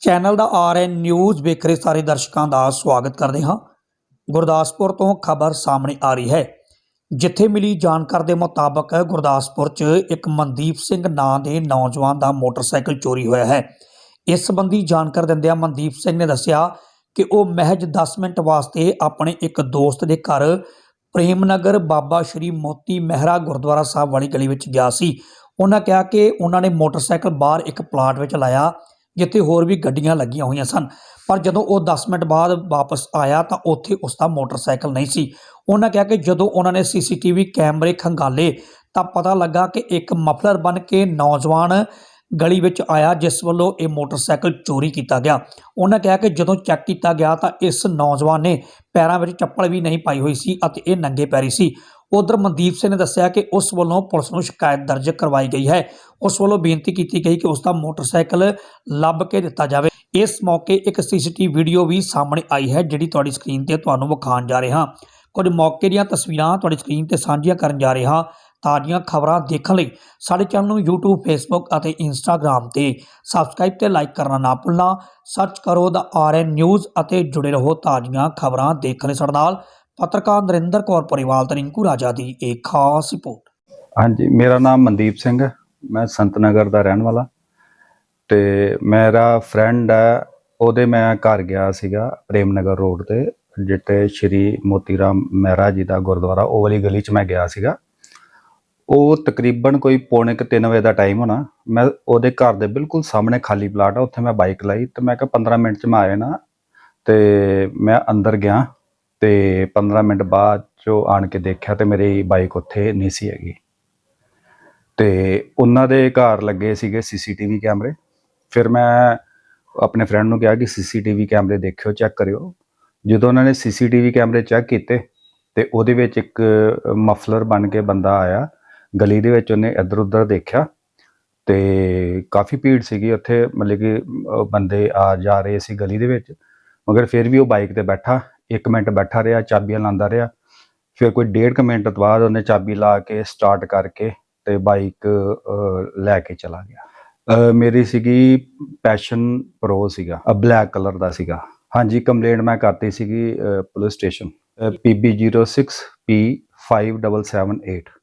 Channel ਦਾ RN news ਵੇਖ ਰਹੇ ਸਾਰੇ ਦਰਸ਼ਕਾਂ ਦਾ ਸਵਾਗਤ ਕਰਦੇ ਹਾਂ। ਗੁਰਦਾਸਪੁਰ ਤੋਂ ਖਬਰ ਸਾਹਮਣੇ ਆ ਰਹੀ ਹੈ। ਜਿੱਥੇ ਮਿਲੀ ਜਾਣਕਾਰੀ ਦੇ ਮੁਤਾਬਕ ਗੁਰਦਾਸਪੁਰ 'ਚ ਇੱਕ ਮਨਦੀਪ ਸਿੰਘ ਨਾਂ ਦੇ ਨੌਜਵਾਨ ਦਾ ਮੋਟਰਸਾਈਕਲ ਚੋਰੀ ਹੋਇਆ ਹੈ। ਇਸ ਸੰਬੰਧੀ ਜਾਣਕਾਰੀ ਦਿੰਦਿਆਂ ਮਨਦੀਪ ਸਿੰਘ ਨੇ ਦੱਸਿਆ ਕਿ ਉਹ ਮਹਿਜ 10 ਮਿੰਟ ਵਾਸਤੇ ਆਪਣੇ ਇੱਕ ਦੋਸਤ ਦੇ ਘਰ ਪ੍ਰੇਮ ਨਗਰ ਬਾਬਾ ਸ਼੍ਰੀ ਮੋਤੀ ਮਹਿਰਾ ਗੁਰਦੁਆਰਾ ਸਾਹਿਬ ਵਾਲੀ ਗਲੀ ਵਿੱਚ ਗਿਆ ਸੀ। ਉਹਨਾਂ ਕਿਹਾ ਕਿ ਉਹਨਾਂ ਨੇ ਮੋਟਰਸਾਈਕਲ ਬਾਹਰ ਇੱਕ ਪਲਾਟ ਵਿੱਚ ਲਾਇਆ ਜਿੱਥੇ ਹੋਰ ਵੀ ਗੱਡੀਆਂ ਲੱਗੀਆਂ ਹੋਈਆਂ ਸਨ। ਪਰ ਜਦੋਂ ਉਹ 10 ਮਿੰਟ ਬਾਅਦ ਵਾਪਸ ਆਇਆ ਤਾਂ ਉੱਥੇ ਉਸ ਦਾ ਮੋਟਰਸਾਈਕਲ ਨਹੀਂ ਸੀ। ਉਹਨਾਂ ਕਿਹਾ ਕਿ ਜਦੋਂ ਉਹਨਾਂ ਨੇ ਸੀਸੀਟੀਵੀ ਕੈਮਰੇ ਖੰਗਾਲੇ ਤਾਂ ਪਤਾ ਲੱਗਾ ਕਿ ਇੱਕ ਮਫਲਰ ਬਣ ਕੇ ਨੌਜਵਾਨ ਗਲੀ ਵਿੱਚ ਆਇਆ, ਜਿਸ ਵੱਲੋਂ ਇਹ ਮੋਟਰਸਾਈਕਲ ਚੋਰੀ ਕੀਤਾ ਗਿਆ। ਉਹਨਾਂ ਕਿਹਾ ਕਿ ਜਦੋਂ ਚੈੱਕ ਕੀਤਾ ਗਿਆ ਤਾਂ ਇਸ ਨੌਜਵਾਨ ਨੇ ਪੈਰਾਂ ਵਿੱਚ ਚੱਪਲ ਵੀ ਨਹੀਂ ਪਾਈ ਹੋਈ ਸੀ ਅਤੇ ਇਹ ਨੰਗੇ ਪੈਰੀ ਸੀ। ਉਧਰ ਮਨਦੀਪ ਸਿੰਘ ਨੇ ਦੱਸਿਆ ਕਿ ਉਸ ਵੱਲੋਂ ਪੁਲਿਸ ਨੂੰ ਸ਼ਿਕਾਇਤ ਦਰਜ ਕਰਵਾਈ ਗਈ ਹੈ। ਉਸ ਵੱਲੋਂ ਬੇਨਤੀ ਕੀਤੀ ਗਈ ਕਿ ਉਸ ਦਾ ਮੋਟਰਸਾਈਕਲ ਲੱਭ ਕੇ ਦਿੱਤਾ ਜਾਵੇ। ਇਸ ਮੌਕੇ ਇੱਕ ਸੀਸੀਟੀਵੀ ਵੀਡੀਓ ਵੀ ਸਾਹਮਣੇ ਆਈ ਹੈ, ਜਿਹੜੀ ਤੁਹਾਡੀ ਸਕਰੀਨ ਤੇ ਤੁਹਾਨੂੰ ਵਿਖਾਉਣ ਜਾ ਰਹੇ। ਹਾਂ ਕੁਝ ਮੌਕੇ ਦੀਆਂ ਤਸਵੀਰਾਂ ਤੁਹਾਡੀ ਸਕਰੀਨ ਤੇ ਸਾਂਝੀਆਂ ਕਰਨ ਜਾ ਰਹੇ। ਹਾਂ ਤਾਜ਼ੀਆਂ ਖਬਰਾਂ ਦੇਖਣ ਲਈ ਸਾਡੇ ਚੈਨਲ ਨੂੰ YouTube, Facebook ਅਤੇ Instagram ਤੇ ਸਬਸਕ੍ਰਾਈਬ ਤੇ ਲਾਈਕ ਕਰਨਾ ਨਾ ਭੁੱਲਣਾ। ਸਰਚ ਕਰੋ ਦਾ ਆਰਐਨ ਨਿਊਜ਼ ਅਤੇ ਜੁੜੇ ਰਹੋ ਤਾਜ਼ੀਆਂ ਖਬਰਾਂ ਦੇਖਣ ਲਈ ਸਾਡੇ ਨਾਲ। ਪੱਤਰਕਾਰ ਨਰਿੰਦਰ ਕੌਰ ਪਰਿਵਾਲ ਤੇ ਰਿੰਕੂ ਰਾਜਾ ਦੀ ਇੱਕ ਖਾਸ ਰਿਪੋਰਟ। ਹਾਂਜੀ, ਮੇਰਾ ਨਾਮ ਮਨਦੀਪ ਸਿੰਘ ਹੈ। ਮੈਂ ਸੰਤਨਗਰ ਦਾ ਰਹਿਣ ਵਾਲਾ। ਤੇ ਮੇਰਾ ਫਰੈਂਡ ਹੈ, ਉਹਦੇ ਮੈਂ ਘਰ ਗਿਆ ਸੀਗਾ ਪ੍ਰੇਮਨਗਰ ਰੋਡ ਤੇ, ਜਿੱਥੇ ਸ਼੍ਰੀ ਮੋਤੀਰਾਮ ਮਹਿਰਾ ਜੀ ਦਾ ਗੁਰਦੁਆਰਾ, ਉਹ ਵਾਲੀ ਗਲੀ 'ਚ ਮੈਂ ਗਿਆ ਸੀਗਾ। ਉਹ ਤਕਰੀਬਨ ਕੋਈ ਪੌਣੇ ਕੁ ਤਿੰਨ ਵਜੇ ਦਾ ਟਾਈਮ ਹੋਣਾ। ਮੈਂ ਉਹਦੇ ਘਰ ਦੇ ਬਿਲਕੁਲ ਸਾਹਮਣੇ ਖਾਲੀ ਪਲਾਟ ਆ, ਉੱਥੇ ਮੈਂ ਬਾਈਕ ਲਾਈ ਤੇ ਮੈਂ ਕਿਹਾ 15 ਮਿੰਟ 'ਚ ਮੈਂ ਆ ਜਾਣਾ। ਤੇ ਮੈਂ ਅੰਦਰ ਗਿਆ। ਤੇ 15 ਮਿੰਟ ਬਾਅਦ ਜੋ ਆਣ ਕੇ ਦੇਖਿਆ ਤੇ ਮੇਰੀ ਬਾਈਕ ਉੱਥੇ ਨਹੀਂ ਸੀ ਹੈਗੀ। ਤੇ ਉਹਨਾਂ ਦੇ ਘਰ ਲੱਗੇ ਸੀਗੇ ਸੀਸੀਟੀਵੀ ਕੈਮਰੇ। ਫਿਰ ਮੈਂ ਆਪਣੇ ਫਰੈਂਡ ਨੂੰ ਕਿਹਾ ਕਿ ਸੀਸੀਟੀਵੀ ਕੈਮਰੇ ਦੇਖਿਓ ਚੈੱਕ ਕਰਿਓ। ਜਦੋਂ ਉਹਨਾਂ ਨੇ ਸੀਸੀਟੀਵੀ ਕੈਮਰੇ ਚੈੱਕ ਕੀਤੇ ਤੇ ਉਹਦੇ ਵਿੱਚ ਇੱਕ ਮਫਲਰ ਬਣ ਕੇ ਬੰਦਾ ਆਇਆ। ਗਲੀ ਦੇ ਵਿੱਚ ਉਹਨੇ ਇੱਧਰ ਉੱਧਰ ਦੇਖਿਆ ਤੇ ਕਾਫੀ ਭੀੜ ਸੀਗੀ ਉੱਥੇ। ਮਤਲਬ ਕਿ ਬੰਦੇ ਆ ਜਾ ਰਹੇ ਸੀ ਗਲੀ ਦੇ ਵਿੱਚ। ਮਗਰ ਫਿਰ ਵੀ ਉਹ ਬਾਈਕ ਤੇ ਬੈਠਾ। 1 ਮਿੰਟ ਬੈਠਾ ਰਿਹਾ, ਚਾਬੀਆਂ ਲਾਉਂਦਾ ਰਿਹਾ। ਫਿਰ ਕੋਈ ਡੇਢ ਕੁ ਮਿੰਟ ਤੋਂ ਬਾਅਦ ਉਹਨੇ ਚਾਬੀ ਲਾ ਕੇ ਸਟਾਰਟ ਕਰਕੇ ਤੇ ਬਾਈਕ ਲੈ ਕੇ ਚਲਾ ਗਿਆ। ਮੇਰੀ ਸੀਗੀ ਪੈਸ਼ਨ ਪ੍ਰੋ ਸੀਗਾ ਬਲੈਕ ਕਲਰ ਦਾ ਸੀਗਾ। ਹਾਂਜੀ ਕੰਪਲੇਂਟ ਮੈਂ ਕਰਤੀ ਸੀਗੀ ਪੁਲਿਸ ਸਟੇਸ਼ਨ PB06 P5778